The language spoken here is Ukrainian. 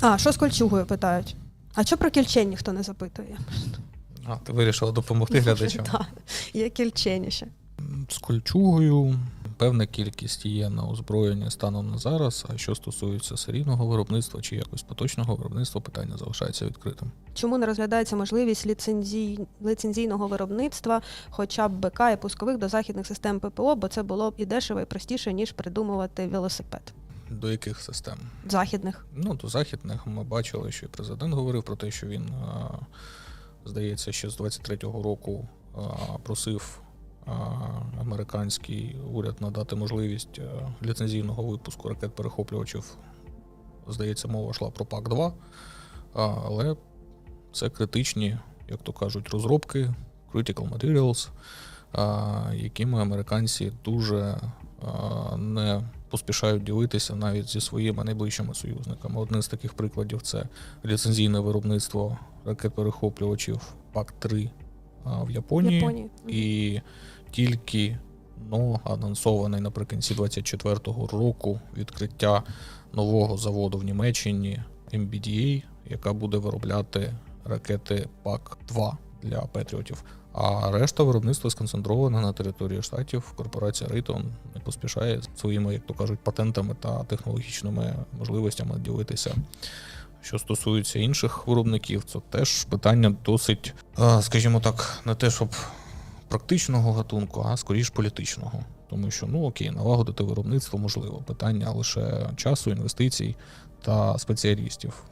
А, що з кольчугою питають? А що про кільчень ніхто не запитує? А, ти вирішила допомогти глядачам. Так, є кільчені ще. З кольчугою певна кількість є на озброєнні станом на зараз. А що стосується серійного виробництва чи якось поточного виробництва, питання залишається відкритим. Чому не розглядається можливість ліцензій... лицензійного виробництва хоча б БК і пускових до західних систем ППО, бо це було б і дешево, і простіше, ніж придумувати велосипед До яких систем? західних. Ну, до західних ми бачили, що і президент говорив про те, що він, здається, ще з 23-го року просив американський уряд надати можливість ліцензійного випуску ракет-перехоплювачів. Здається, мова йшла про ПАК-2, але це критичні, як то кажуть, розробки, critical materials, якими американці дуже не поспішають ділитися навіть зі своїми найближчими союзниками. Один з таких прикладів це ліцензійне виробництво ракет-перехоплювачів ПАК-3 в Японії. Японії. І тільки ну, анонсований наприкінці 24-го року відкриття нового заводу в Німеччині MBDA, яка буде виробляти ракети ПАК-2 для Петріотів. А решта виробництва сконцентрована на території штатів. Корпорація Raytheon не поспішає своїми, як то кажуть, патентами та технологічними можливостями ділитися. Що стосується інших виробників, це теж питання досить, скажімо так, не те, щоб практичного гатунку, а скоріш політичного. Тому що, ну окей, налагодити виробництво можливо. Питання лише часу, інвестицій та спеціалістів.